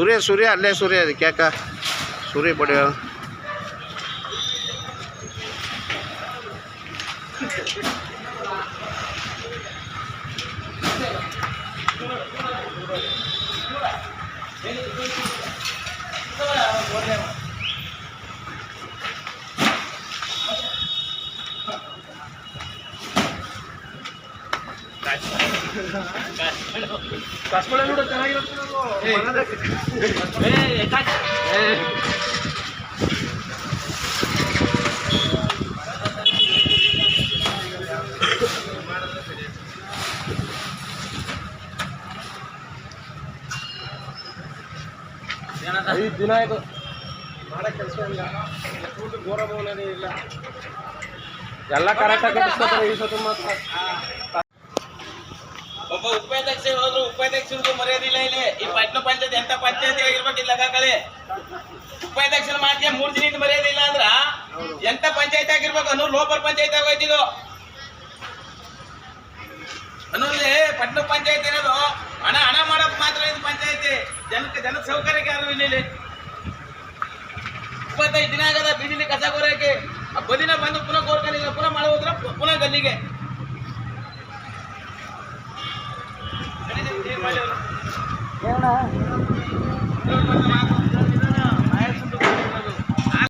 ಸೂರ್ಯ ಸೂರ್ಯ ಅಲ್ಲೇ ಸೂರ್ಯ ಅದಕ್ಕೆ ಯಾಕ ನೋಡು ಚೆನ್ನಾಗಿರುತ್ತೆ ಐದು ದಿನ ಆಯ್ತು. ಮಾಡೋ ಕೆಲಸ ಇಲ್ಲ. ಫುಲ್ ಗೋರಭವನನೇ ಇಲ್ಲ. ಎಲ್ಲ ಕರೆಕ್ಟಾಗಿ ಕಟ್ಟಿಸ್ಕೊತಾರೆ ಈ ಸತಿ ಮಾತ್ರ. ಉಪಾಧ್ಯಕ್ಷ ಹೋದ್ರು ಉಪಾಧ್ಯಕ್ಷರಿಗೂ ಮರ್ಯಾದಿಲ್ಲ ಇಲ್ಲಿ. ಈ ಪಟ್ಟಣ ಪಂಚಾಯತ್ ಎಂತ ಪಂಚಾಯತಿ ಆಗಿರ್ಬೇಕಿಲ್ಲ ಕಾಕಳಿ. ಉಪಾಧ್ಯಕ್ಷರ ಮಾಡ್ತೀಯ ಮೂರ್ ದಿನದ ಮರ್ಯಾದೆ ಇಲ್ಲ ಅಂದ್ರ ಎಂತ ಪಂಚಾಯತ್ ಆಗಿರ್ಬೇಕು? ಅನ್ನೋರು ಲೋಕಲ್ ಪಂಚಾಯತ್ ಆಗೋಯ್ತಿದು. ಅನ್ನೋಲ್ಲಿ ಪಟ್ಟಣ ಪಂಚಾಯತ್ ಏನದು ಹಣ ಹಣ ಮಾಡಕ್ ಮಾತ್ರ ಇದು ಪಂಚಾಯತಿ. ಜನಕ್ಕೆ ಜನ ಸೌಕರ್ಯಕ್ಕೆ ಯಾರು ಇಲ್ಲ ಇಪ್ಪತ್ತೈದು ದಿನ ಆಗದ ಬೀದಿಲಿ ಕಸ ಆ ಬದಿನ ಬಂದು ಪುನಃ ಕೋರ್ಕನಿಗೆ ಪುನಃ ಮಾಡೋದ್ರ ಪುನಃ ಗಲ್ಲಿಗೆ. ఏమన్నా